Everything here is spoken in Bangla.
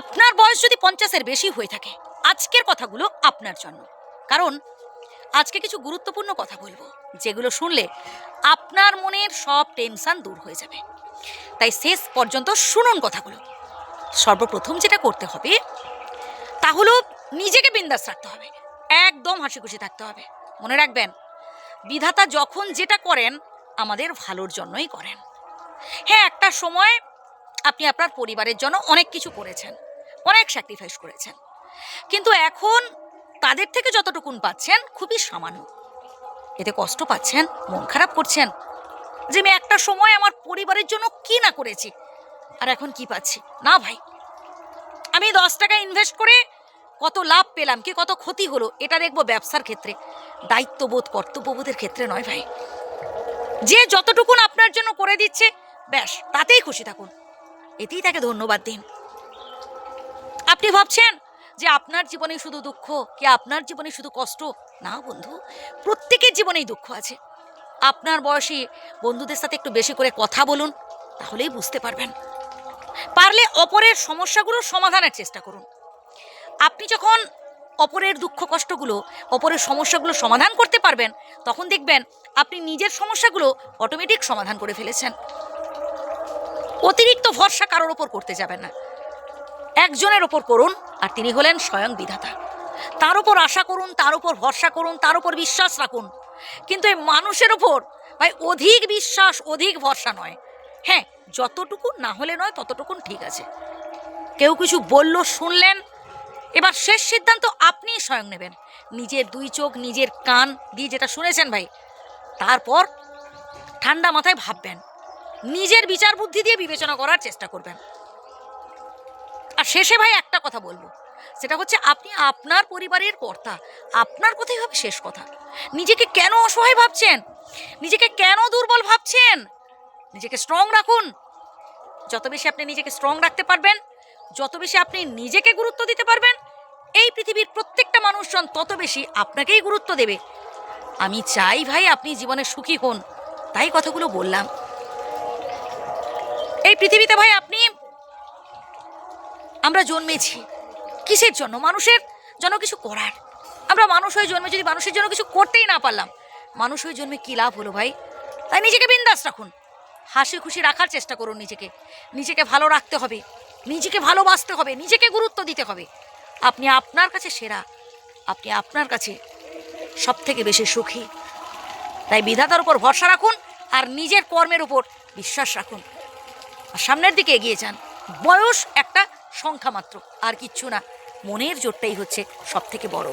আপনার বয়স যদি পঞ্চাশের বেশি হয়ে থাকে, আজকের কথাগুলো আপনার জন্য। কারণ, আজকে কিছু গুরুত্বপূর্ণ কথা বলব, যেগুলো শুনলে আপনার মনের সব টেনশন দূর হয়ে যাবে। তাই শেষ পর্যন্ত শুনুন কথাগুলো। সর্বপ্রথম যেটা করতে হবে, তা হলো নিজেকে বিন্দাস রাখতে হবে। একদম হাসি খুশি থাকতে হবে। মনে রাখবেন, বিধাতা যখন যেটা করেন, আমাদের ভালোর জন্যই করেন। হ্যাঁ একটা সময় আপনি আপনার পরিবারের জন্য অনেক কিছু করেছেন। অনেক স্যাক্রিফাইস করেছেন। কিন্তু এখন তাদের থেকে যতটুকুন পাচ্ছেন খুবই সামান্য। এতে কষ্ট পাচ্ছেন, মন খারাপ করছেন। যে আমি একটা সময় আমার পরিবারের জন্য কি না করেছি? আর এখন কি পাচ্ছি? না ভাই। আমি দশ টাকা ইনভেস্ট করে কত লাভ পেলাম, কি কত ক্ষতি হলো, এটা দেখব ব্যবসার ক্ষেত্রে। দায়িত্ববোধ, কর্তব্যবোধের ক্ষেত্রে নয় ভাই। যে যতটুকুন আপনার জন্য করে দিচ্ছে, ব্যাস, তাতেই খুশি থাকুন। এতেই তাকে ধন্যবাদ দিন। আপনি ভাবছেন যে আপনার জীবনে শুধু দুঃখ, কি আপনার জীবনে শুধু কষ্ট? না বন্ধু, প্রত্যেকের জীবনেই দুঃখ আছে। আপনার বয়সী বন্ধুদের সাথে একটু বেশি করে কথা বলুন, তাহলেই বুঝতে পারবেন। পারলে অপরের সমস্যাগুলোর সমাধানের চেষ্টা করুন। আপনি যখন অপরের দুঃখ, কষ্টগুলো, অপরের সমস্যাগুলো সমাধান করতে পারবেন, তখন দেখবেন আপনি নিজের সমস্যাগুলো অটোমেটিক সমাধান করে ফেলেছেন। অতিরিক্ত ভরসা কারোর ওপর করতে যাবেন না। একজনের ওপর করুন আর তিনি হলেন স্বয়ং বিধাতা। তার উপর আশা করুন, তার উপর ভরসা করুন, তার উপর বিশ্বাস রাখুন। কিন্তু এই মানুষের ওপর ভাই অধিক বিশ্বাস, অধিক ভরসা নয়। হ্যাঁ যতটুকু না হলে নয় ততটুকুন ঠিক আছে। কেউ কিছু বলল, শুনলেন, এবার শেষ সিদ্ধান্ত আপনিই স্বয়ং নেবেন। নিজের দুই চোখ, নিজের কান দিয়ে যেটা শুনেছেন ভাই, তারপর ঠান্ডা মাথায় ভাববেন। নিজের বিচার বুদ্ধি দিয়ে বিবেচনা করার চেষ্টা করবেন। শেষে ভাই একটা কথা বলব। সেটা হচ্ছে আপনি আপনার পরিবারের কর্তা, আপনার কথাই হবে শেষ কথা। নিজেকে কেন অসহায় ভাবছেন? নিজেকে কেন দুর্বল ভাবছেন? নিজেকে স্ট্রং রাখুন। যত বেশি আপনি নিজেকে স্ট্রং রাখতে পারবেন, যত বেশি আপনি নিজেকে গুরুত্ব দিতে পারবেন, এই পৃথিবীর প্রত্যেকটা মানুষজন তত বেশি আপনাকেই গুরুত্ব দেবে। আমি চাই ভাই আপনি জীবনে সুখী হন, তাই কথাগুলো বললাম। এই পৃথিবীতে ভাই আপনি আমরা জন্মেছি। কিসের জন্য? মানুষের জন্য কিছু করার। আমরা মানুষ হয়ে জন্মে যদি মানুষের জন্য কিছু করতেই না পারলাম, মানুষ হয়ে জন্মে কী লাভ হলো ভাই? তাই নিজেকে বিন্দাস রাখুন। হাসি খুশি রাখার চেষ্টা করুন নিজেকে। নিজেকে ভালো রাখতে হবে। নিজেকে ভালোবাসতে হবে। নিজেকে গুরুত্ব দিতে হবে। আপনি আপনার কাছে সেরা। আপনি আপনার কাছে সব থেকে বেশি সুখী। তাই বিধাতার উপর ভরসা রাখুন আর নিজের কর্মের উপর বিশ্বাস রাখুন। আর সামনের দিকে এগিয়ে যান। বয়স একটা সংখ্যা মাত্র আর কিচ্ছু না। মনের জোরটাই হচ্ছে সব থেকে বড়।